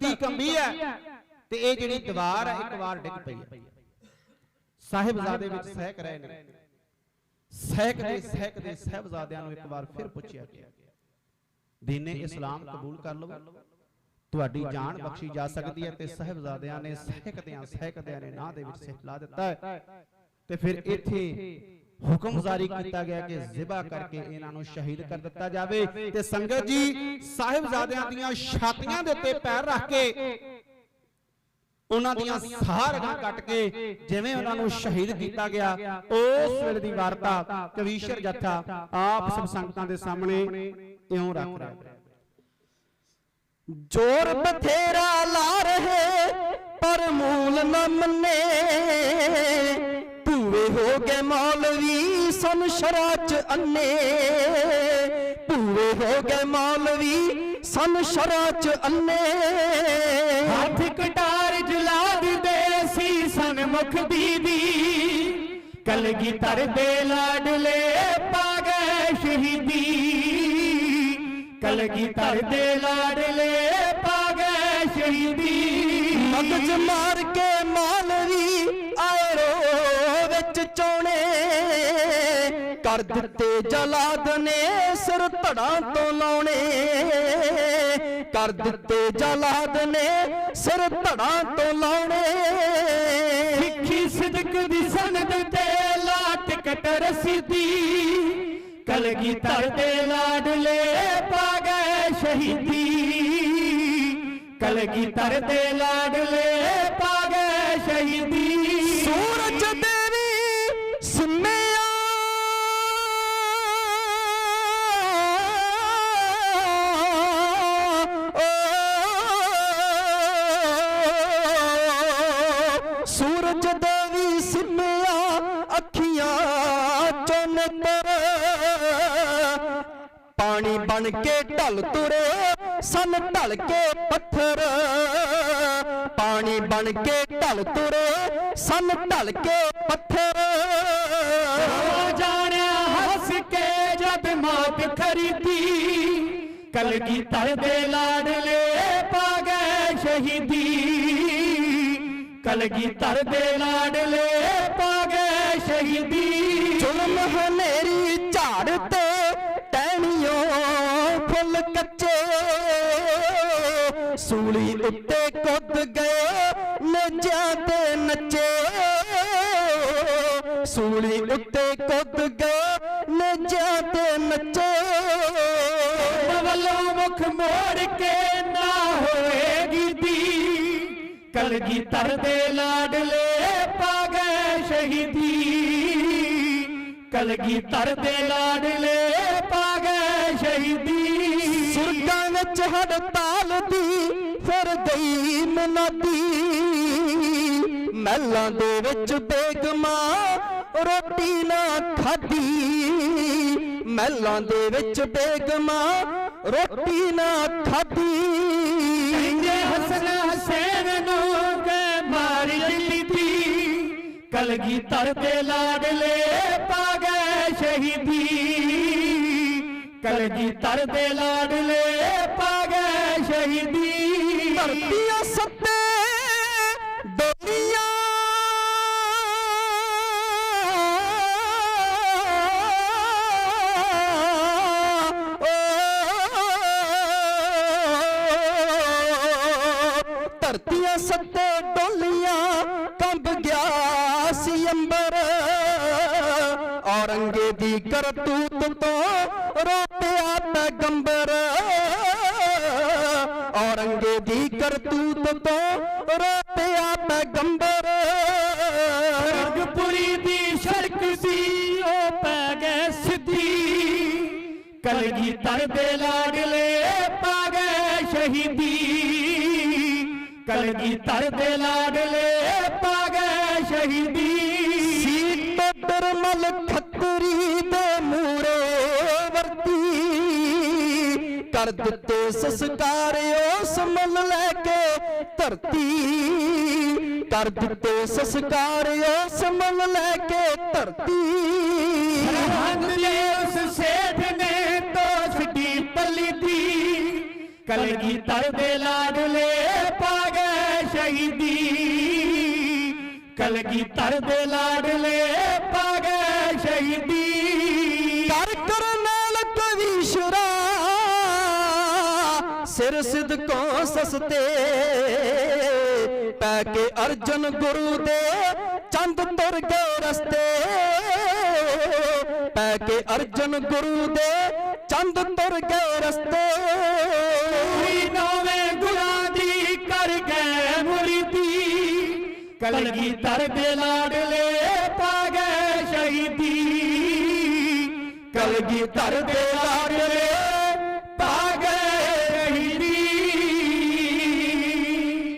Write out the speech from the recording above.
ਧਰਤੀ ਕੰਬੀ ਹੈ। ਤੇ ਇਹ ਜਿਹੜੀ ਦੀਵਾਰ ਹੈ ਇੱਕ ਵਾਰ ਡਿੱਗ ਪਈ ਹੈ। ਸਾਹਿਬਜ਼ਾਦੇ ਵਿੱਚ ਸਹਿਕ ਰਹੇ ਨੇ। ਸਹਿਕਦੇ ਸਹਿਕਦੇ ਸਾਹਿਬਜ਼ਾਦਿਆਂ ਨੂੰ ਇੱਕ ਵਾਰ ਫਿਰ ਪੁੱਛਿਆ ਗਿਆ। ਦੀਨੇ ਇਸਲਾਮ ਕਬੂਲ ਕਰ ਲਵੋ। ਤੁਹਾਡੀ ਜਾਨ ਬਖਸ਼ੀ ਜਾ ਸਕਦੀ ਹੈ ਤੇ ਸਾਹਿਬਜ਼ਾਦਿਆਂ ਨੇ ਸਹਿਕਦਿਆਂ ਸਹਿਕਦਿਆਂ ਨੇ ਨਾਂ ਦੇ ਵਿੱਚ ਸਹਿਲਾ ਦਿੱਤਾ ਤੇ ਫਿਰ ਇੱਥੇ ਹੁਕਮ ਜਾਰੀ ਕੀਤਾ ਗਿਆ ਕਿ ਜ਼ਿਬਾ ਕਰਕੇ ਇਹਨਾਂ ਨੂੰ ਸ਼ਹੀਦ ਕਰ ਦਿੱਤਾ ਜਾਵੇ। ਤੇ ਸੰਗਤ ਜੀ, ਸਾਹਿਬਜ਼ਾਦਿਆਂ ਦੀਆਂ ਛਾਤੀਆਂ ਦੇ ਉੱਤੇ ਪੈਰ ਰੱਖ ਕੇ ਉਹਨਾਂ ਦੀਆਂ ਸਾਰਗਾਂ ਕੱਟ ਕੇ ਜਿਵੇਂ ਉਹਨਾਂ ਨੂੰ ਸ਼ਹੀਦ ਕੀਤਾ ਗਿਆ, ਉਸ ਵੇਲੇ ਦੀ ਵਾਰਤਾ ਕਵੀਸ਼ਰ ਜੱਥਾ ਆਪ ਸਭ ਸੰਗਤਾਂ ਦੇ ਸਾਹਮਣੇ ਇਉਂ ਰੱਖ ਰਿਹਾ ਹੈ। ਜੋਰ ਬਥੇਰਾ ਲਾ ਰਹੇ ਪਰ ਮੂਲ ਨਾ ਮੰਨੇ। ਹੋ ਗਏ ਮੌਲਵੀ ਸਨ ਸ਼ਰਾਂ ਚ ਅੰਨੇ। ਭੂਵੇ ਹੋ ਗਏ ਮੌਲਵੀ ਸਨ ਸ਼ਰਾਂ ਚ ਅੰਨੇ। ਹੱਥ ਕਟਾਰ ਜਲਾਦ ਦੇ ਸੀ ਸਨਮੁਖ ਬੀਬੀ। ਕਲਗੀਧਰ ਦੇ ਲਾਡਲੇ ਪਾ ਗਏ ਸ਼ਹੀਦੀ ਕਲਗੀਧਰ ਦੇ ਲਾਡਲੇ ਪਾ ਗਏ ਸ਼ਹੀਦੀ। ਮਗਜ ਮਾਰ ਕੇ ਮੌਲਵੀ ਆਏ ਰੋ। ਵਿੱਚ ਚੋਣੇ ਕਰ ਦਿੱਤੇ ਜਲਾਦ ਨੇ ਸਿਰ ਧੜਾਂ ਤੋਂ ਲਾਉਣੇ। ਕਰ ਦਿੱਤੇ ਜਲਾਦ ਨੇ ਸਿਰ ਧੜਾਂ ਤੋਂ ਲਾਉਣੇ। ਸਿੱਖੀ ਸਿਦਕ ਦੀ ਸਨਦ ਤੇ ਲਾਟ ਕਟ ਰਸੀਦੀ ਕਲਗੀਧਰ ਦੇ ਲਾਡਲੇ ਪਾ ਗਏ ਸ਼ਹੀਦੀ। ਕਲਗੀ ਦੇ ਲਾਡਲੇ ਪਾ ਗਏ ਸ਼ਹੀਦੀ। ਸੂਰਜ ਦੇ ਸੂਰਜ ਦੇਵੀ ਸਿੰਮਿਆ ਅੱਖੀਆਂ ਚੋਂ ਨਤਰ ਪਾਣੀ ਬਣ ਕੇ ਢਲ ਤੁਰੇ, ਸਨ ਢਲ ਕੇ ਪੱਥਰ। ਪਾਣੀ ਬਣ ਕੇ ਢਲ ਤੁਰੇ, ਸਨ ਢਲ ਕੇ ਪੱਥਰ। ਹੋ ਜਾਣਿਆ ਹੱਸ ਕੇ ਜਦ ਮੌਤ ਖਰੀਦੀ ਕਲਗੀਧਰ ਦੇ ਲਾਡਲੇ ਪਾ ਗਏ ਸ਼ਹੀਦੀ। ਕਲਗੀਧਰ ਦੇ ਲਾਡਲੇ ਪਾ ਗਏ ਸ਼ਹੀਦੀ। ਜ਼ੁਲਮ ਹਨੇਰੀ ਝਾੜ ਤੇ ਟਹਿਣੀਆਂ ਫੁੱਲ ਕੱਚੇ। ਸੂਲੀ ਉੱਤੇ ਕੁੱਦ ਗਏ ਨੇਜਿਆਂ ਤੇ ਨੱਚੇ। ਸੂਲੀ ਕਲਗੀਧਰ ਦੇ ਲਾਡਲੇ ਪਾ ਗਏ ਸ਼ਹੀਦੀ ਕਲਗੀਧਰ ਦੇ ਲਾਡਲੇ ਪਾ ਗਏ ਸ਼ਹੀਦੀ। ਸੁਰਗਾਂ ਵਿੱਚ ਹੜਤਾਲ ਦੀ ਫਿਰ ਗਈ ਮਨਾਦੀ ਮਹਿਲਾਂ ਦੇ ਵਿੱਚ ਬੇਗਮਾਂ ਰੋਟੀ ਨਾ ਖਾਧੀ। ਮਹਿਲਾਂ ਦੇ ਵਿੱਚ ਬੇਗਮਾਂ ਰੋਟੀ ਨਾ ਖਾਧੀ। ਕਲਗੀਧਰ ਦੇ ਲਾਡਲੇ ਪਾ ਗਏ ਸ਼ਹੀਦੀ। ਕਲਗੀਧਰ ਦੇ ਲਾਡਲੇ ਪਾ ਗਏ ਸ਼ਹੀਦੀ। ਧਰਤੀ ਸੱਤੇ ਡੋਲੀਆਂ ਧਰਤੀ ਸੱਤੇ ਡੋਲੀ ਔਰੰਗੇ ਦੀ ਕਰਤੂਤ ਤੋਂ ਰੋਪਿਆ ਪੈਗੰਬਰ ਔਰੰਗੇ ਦੀ ਕਰਤੂਤ ਤੋਂ ਰੋਪਿਆ ਪੈਗੰਬਰ ਰੰਗਪੁਰੀ ਦੀ ਸੜਕ ਸੀ ਉਹ ਪੈ ਗਏ ਸਿੱਧੀ ਕਲਗੀਧਰ ਦੇ ਲਾਡਲੇ ਪਾ ਗਏ ਸ਼ਹੀਦੀ ਕਲਗੀਧਰ ਦੇ ਲਾਡਲੇ ਪਾ ਗਏ ਸ਼ਹੀਦੀ ਸੀ ਦੇ ਮੂਰੇ ਵਰਤੀ। ਕਰ ਦਿੱਤੇ ਸੰਸਕਾਰ, ਉਸ ਮਲ ਲੈ ਕੇ ਧਰਤੀ। ਕਰ ਦਿੱਤੇ ਸੰਸਕਾਰ, ਉਸ ਮਲ ਲੈ ਕੇ ਧਰਤੀ। ਸਰਹੰਦ ਦੇ ਉਸ ਸੇਠ ਨੇ ਦੋਸਤੀ ਪਲੀ ਦੀ। ਕਲਗੀਧਰ ਦੇ ਲਾਡਲੇ ਸ਼ਹੀਦੀ। ਕਲਗੀਧਰ ਦੇ ਲਾਡਲੇ ਪਾ ਗਏ ਸ਼ਹੀਦੀ ਕਰ ਕਰਨੈਲ ਕਵੀਸ਼ਰਾ ਸਿਰ। ਸਿਦਕੋਂ ਸਸਤੇ। ਪੈ ਕੇ ਅਰਜਨ ਗੁਰੂ ਦੇ ਚੰਦ ਤੁਰ ਗਏ ਰਸਤੇ। ਪੈ ਕੇ ਅਰਜਨ ਗੁਰੂ ਦੇ ਚੰਦ ਤੁਰ ਗਏ ਰਸਤੇ। ਨੌਵੇਂ ਗੁਰਾਂ ਦੀ ਕਰ ਗਏ ਮੁਰੀਦੀ ਕਲਗੀਧਰ ਦੇ ਲਾਡਲੇ ਪਾ ਗਏ ਸ਼ਹੀਦੀ। ਕਲਗੀਧਰ ਦੇ ਲਾਡਲੇ